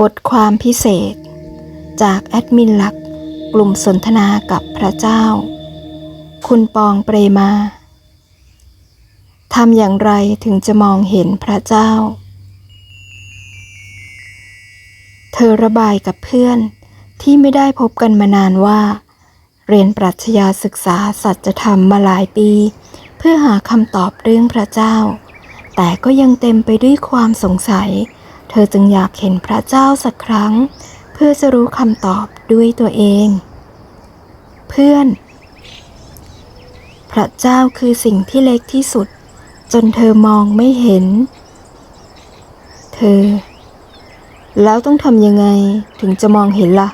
บทความพิเศษ จากแอดมินหลักกลุ่มสนทนากับพระเจ้า คุณปองเปรมาทำอย่างไรถึงจะมองเห็นพระเจ้า เธอระบายกับเพื่อนที่ไม่ได้พบกันมานานว่า เรียนปรัชญาศึกษาสัจธรรมมาหลายปี เพื่อหาคำตอบเรื่องพระเจ้า แต่ก็ยังเต็มไปด้วยความสงสัย เธอจึงอยากเห็นพระเจ้าสักครั้ง เพื่อจะรู้คำตอบด้วยตัวเอง เพื่อน พระเจ้าคือสิ่งที่เล็กที่สุด จนเธอมองไม่เห็น เธอ แล้วต้องทำยังไงถึงจะมองเห็นละ่ะ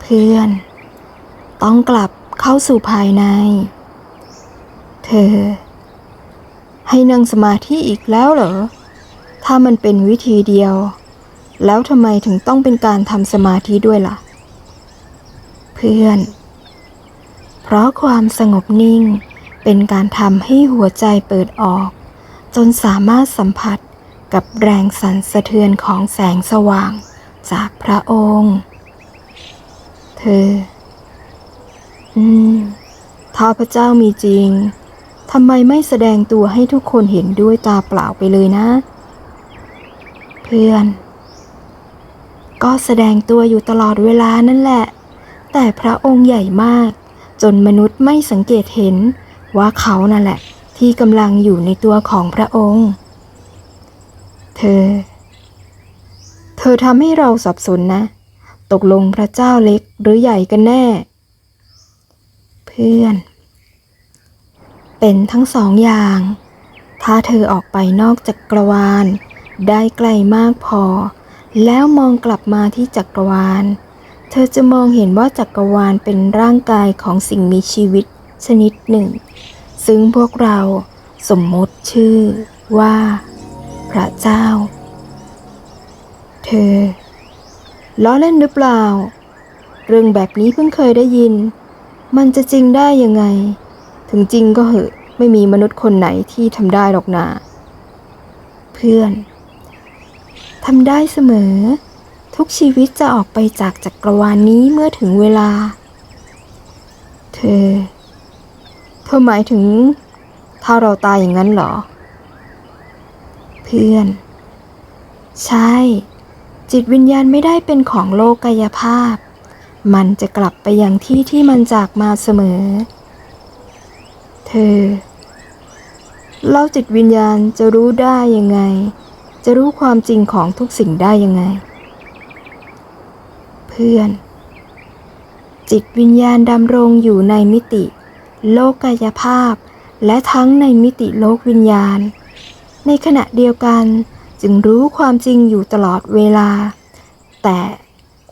เพื่อน ต้องกลับเข้าสู่ภายใน เธอ ให้นั่งสมาธิอีกแล้วเหรอ ถ้ามันเป็นวิธีเดียว แล้วทำไมถึงต้องเป็นการทำสมาธิด้วยล่ะ เพื่อน เพราะความสงบนิ่งเป็นการทำให้หัวใจเปิดออก จนสามารถสัมผัสกับแรงสั่นสะเทือนของแสงสว่างจากพระองค์ เธอ อืม ถ้าพระเจ้ามีจริง ทำไมไม่แสดงตัวให้ทุกคนเห็นด้วยตาเปล่าไปเลยนะ พื่อน ก็แสดงตัวอยู่ตลอดเวลานั่นแหละ แต่พระองค์ใหญ่มาก จนมนุษย์ไม่สังเกตเห็นว่าเขานั่นแหละ ที่กำลังอยู่ในตัวของพระองค์ เธอ เธอทำให้เราสับสนนะ ตกลงพระเจ้าเล็กหรือใหญ่กันแน่ เพื่อน เป็นทั้งสองอย่าง ถ้าเธอออกไปนอกจักรวาล ได้ไกลมากพอ แล้วมองกลับมาที่จักรวาล เธอจะมองเห็นว่าจักรวาลเป็นร่างกายของสิ่งมีชีวิตชนิดหนึ่ง ซึ่งพวกเราสมมติชื่อว่า พระเจ้า เธอ ล้อเล่นหรือเปล่า เรื่องแบบนี้เพิ่งเคยได้ยิน มันจะจริงได้ยังไง ถึงจริงก็เหอะ ไม่มีมนุษย์คนไหนที่ทำได้หรอกนาเพื่อน ทำได้เสมอ ทุกชีวิตจะออกไปจากจักรวาลนนี้เมื่อถึงเวลา เธอ เธอหมายถึง ถ้าเราตายอย่างนั้นเหรอ เพื่อน ใช่ จิตวิญญาณไม่ได้เป็นของโลกกายภาพ มันจะกลับไปยังที่ที่มันจากมาเสมอ เธอ เล่าจิตวิญญาณจะรู้ได้ยังไง จะรู้ความจริงของทุกสิ่งได้ยังไง เพื่อน จิตวิญญาณดำรงอยู่ในมิติ โลกกายภาพ และทั้งในมิติโลกวิญญาณ ในขณะเดียวกันจึงรู้ความจริงอยู่ตลอดเวลา แต่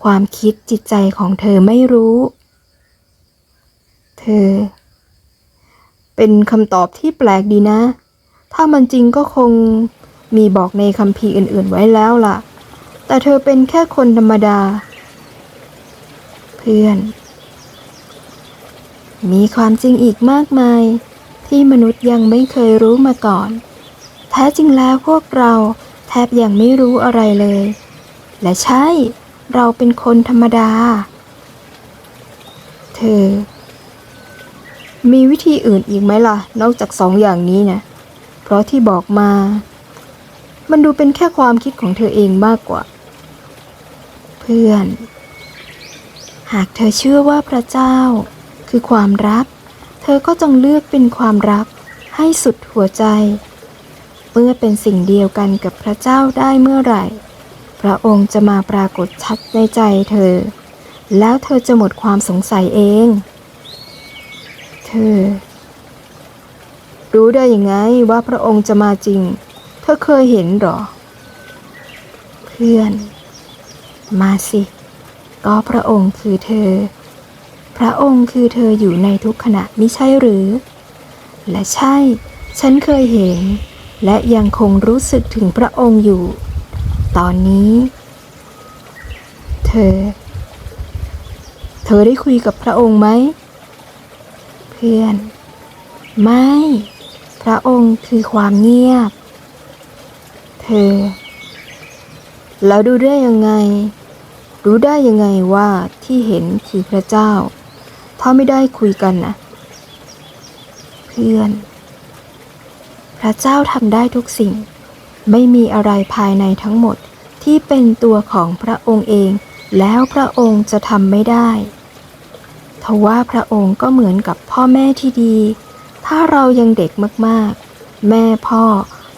ความคิดจิตใจของเธอไม่รู้ เธอ เป็นคำตอบที่แปลกดีนะ ถ้ามันจริงก็คง มีบอกในคำพีอื่นๆไว้แล้วล่ะ แต่เธอเป็นแค่คนธรรมดา เพื่อน มีความจริงอีกมากมาย ที่มนุษย์ยังไม่เคยรู้มาก่อน แท้จริงแล้วพวกเราแทบยังไม่รู้อะไรเลย และใช่ เราเป็นคนธรรมดา เธอ มีวิธีอื่นอีกไหมล่ะ นอกจากสองอย่างนี้นะเพราะที่บอกมา มันดูเป็นแค่ความคิดของเธอเองมากกว่า เพื่อน หากเธอเชื่อว่าพระเจ้า คือความรัก เธอก็จงเลือกเป็นความรักให้สุดหัวใจ เมื่อเป็นสิ่งเดียวกันกับพระเจ้าได้เมื่อไหร่ พระองค์จะมาปรากฏชัดในใจเธอ แล้วเธอจะหมดความสงสัยเอง เธอ รู้ได้ยังไงว่าพระองค์จะมาจริง ธอเคยเห็นหรอ เพื่อน มาสิ ก็พระองค์คือเธอ พระองค์คือเธออยู่ในทุกขณะม่ใช่หรือ และใช่ ฉันเคยเห็น และยังคงรู้สึกถึงพระองค์อยู่ ตอนนี้ เธอ เธอได้คุยกับพระองค์ไหม เพื่อน ไม่ พระองค์คือความเงียบ เธอ แล้วดูได้ยังไง รู้ได้ยังไงว่าที่เห็นคือพระเจ้า ถ้าไม่ได้คุยกันนะเพื่อน พระเจ้าทำได้ทุกสิ่ง ไม่มีอะไรภายในทั้งหมดที่เป็นตัวของพระองค์เอง แล้วพระองค์จะทำไม่ได้ทว่าพระองค์ก็เหมือนกับพ่อแม่ที่ดี ถ้าเรายังเด็กมากๆ แม่พ่อ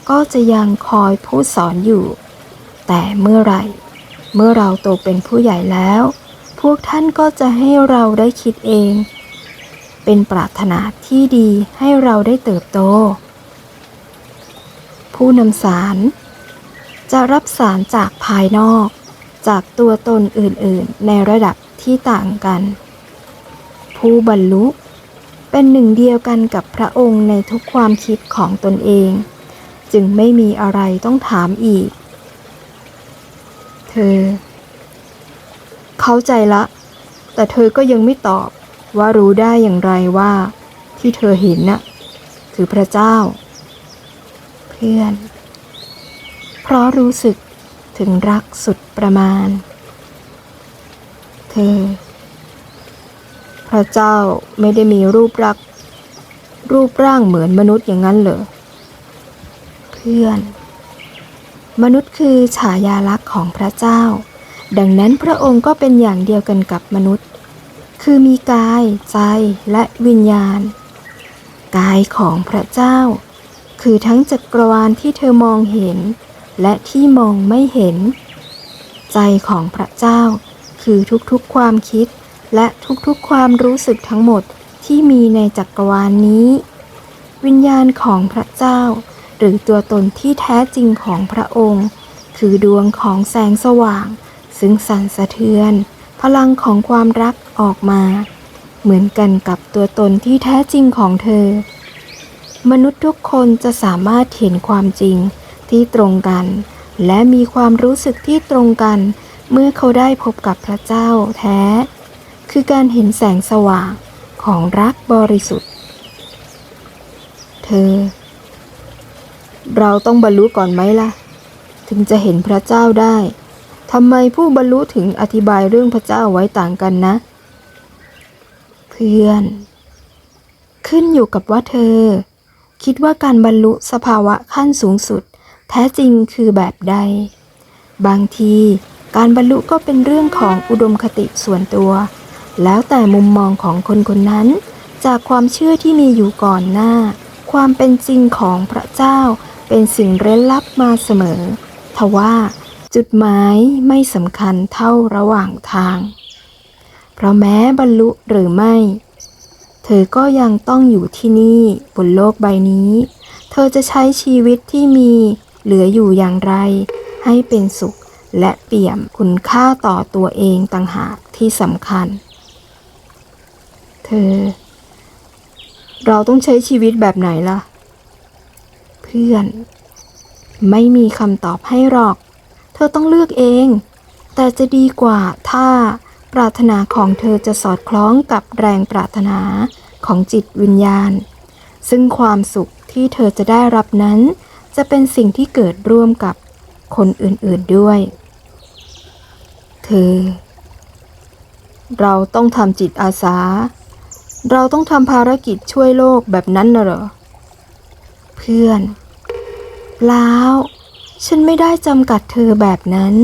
ก็จะยังคอยพูดสอนอยู่ แต่เมื่อไหร่ เมื่อเราโตเป็นผู้ใหญ่แล้ว พวกท่านก็จะให้เราได้คิดเอง เป็นปรารถนาที่ดีให้เราได้เติบโต ผู้นำสารจะรับสารจากภายนอก จากตัวตนอื่นๆ ในระดับที่ต่างกัน ผู้บรรลุเป็นหนึ่งเดียวกันกับพระองค์ในทุกความคิดของตนเอง จึงไม่มีอะไรต้องถามอีก เธอ เข้าใจละ แต่เธอก็ยังไม่ตอบว่ารู้ได้อย่างไรว่า ที่เธอเห็นน่ะคือพระเจ้า เพื่อน เพราะรู้สึกถึงรักสุดประมาณ เธอ พระเจ้าไม่ได้มีรูปรัก รูปร่างเหมือนมนุษย์อย่างนั้นเหรอ พื่อน มนุษย์คือฉายาลักษณ์ของพระเจ้า ดังนั้นพระองค์ก็เป็นอย่างเดียวกันกับมนุษย์ คือมีกาย ใจและวิญญาณ กายของพระเจ้า คือทั้งจักรวาลที่เธอมองเห็น และที่มองไม่เห็น ใจของพระเจ้า คือทุกๆความคิดและทุกๆความรู้สึกทั้งหมดที่มีในจักรวาลนี้ วิญญาณของพระเจ้า หรือตัวตนที่แท้จริงของพระองค์ คือดวงของแสงสว่าง ซึ่งสั่นสะเทือน พลังของความรักออกมา เหมือนกันกับตัวตนที่แท้จริงของเธอ มนุษย์ทุกคนจะสามารถเห็นความจริงที่ตรงกัน และมีความรู้สึกที่ตรงกัน เมื่อเขาได้พบกับพระเจ้าแท้ คือการเห็นแสงสว่างของรักบริสุทธิ์ เธอ เราต้องบรรลุก่อนไหมล่ะ ถึงจะเห็นพระเจ้าได้ทำไมผู้บรรลุถึงอธิบายเรื่องพระเจ้าไว้ต่างกันนะ เพื่อน ขึ้นอยู่กับว่าเธอ คิดว่าการบรรลุสภาวะขั้นสูงสุด แท้จริงคือแบบใด บางทีการบรรลุก็เป็นเรื่องของอุดมคติส่วนตัว แล้วแต่มุมมองของคนคนนั้น จากความเชื่อที่มีอยู่ก่อนหน้า ความเป็นจริงของพระเจ้า เป็นสิ่งเร้นลับมาเสมอ ทว่าจุดหมายไม่สำคัญเท่าระหว่างทาง เพราะแม้บรรลุหรือไม่ เธอก็ยังต้องอยู่ที่นี่บนโลกใบนี้ เธอจะใช้ชีวิตที่มีเหลืออยู่อย่างไร ให้เป็นสุขและเปี่ยมคุณค่าต่อตัวเองต่างหากที่สำคัญ เธอ เราต้องใช้ชีวิตแบบไหนล่ะ พื่อน ไม่มีคำตอบให้หรอก เธอต้องเลือกเอง แต่จะดีกว่าถ้าปรารถนาของเธอจะสอดคล้องกับแรงปรารถนาของจิตวิญญาณ ซึ่งความสุขที่เธอจะได้รับนั้น จะเป็นสิ่งที่เกิดร่วมกับคนอื่นๆด้วย เธอ เราต้องทำจิตอาสา เราต้องทำภารกิจช่วยโลกแบบนั้นน่ะเหรอ เพื่อน ล่าฉันไม่ได้จำกัดเธอแบบนั้น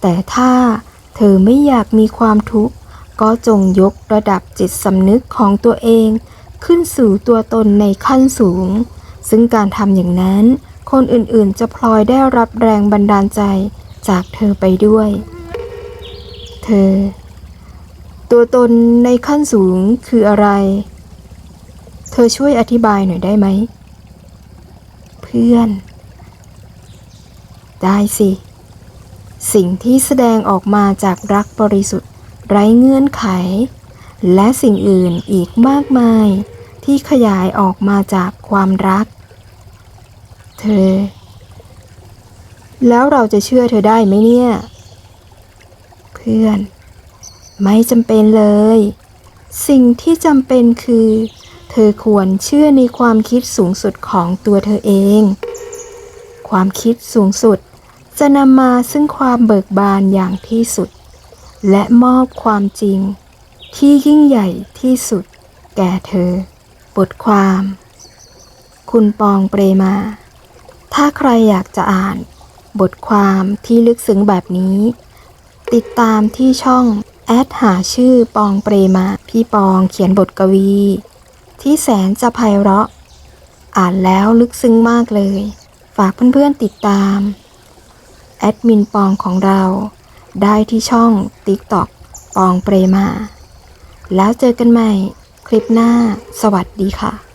แต่ถ้าเธอไม่อยากมีความทุกข์ ก็จงยกระดับจิตสำนึกของตัวเอง ขึ้นสู่ตัวตนในขั้นสูง ซึ่งการทำอย่างนั้น คนอื่นๆ จะพลอยได้รับแรงบันดาลใจจากเธอไปด้วย เธอ ตัวตนในขั้นสูงคืออะไร เธอช่วยอธิบายหน่อยได้ไหม เพื่อน ได้สิ สิ่งที่แสดงออกมาจากรักบริสุทธิ์ ไร้เงื่อนไข และสิ่งอื่นอีกมากมาย ที่ขยายออกมาจากความรัก เธอ แล้วเราจะเชื่อเธอได้ไหมเนี่ย เพื่อน ไม่จำเป็นเลย สิ่งที่จำเป็นคือ เธอควรเชื่อในความคิดสูงสุดของตัวเธอเอง ความคิดสูงสุด จะนำมาซึ่งความเบิกบานอย่างที่สุด และมอบความจริง ที่ยิ่งใหญ่ที่สุด แก่เธอ บทความ คุณปองเปรมา ถ้าใครอยากจะอ่าน บทความที่ลึกซึ้งแบบนี้ ติดตามที่ช่อง แอดหาชื่อปองเปรมา พี่ปองเขียนบทกวี ที่แสนจะไพเราะ อ่านแล้วลึกซึ้งมากเลย ฝากเพื่อนๆติดตามแอดมินปองของเรา ได้ที่ช่อง TikTok ปองเปรมา แล้วเจอกันใหม่คลิปหน้า สวัสดีค่ะ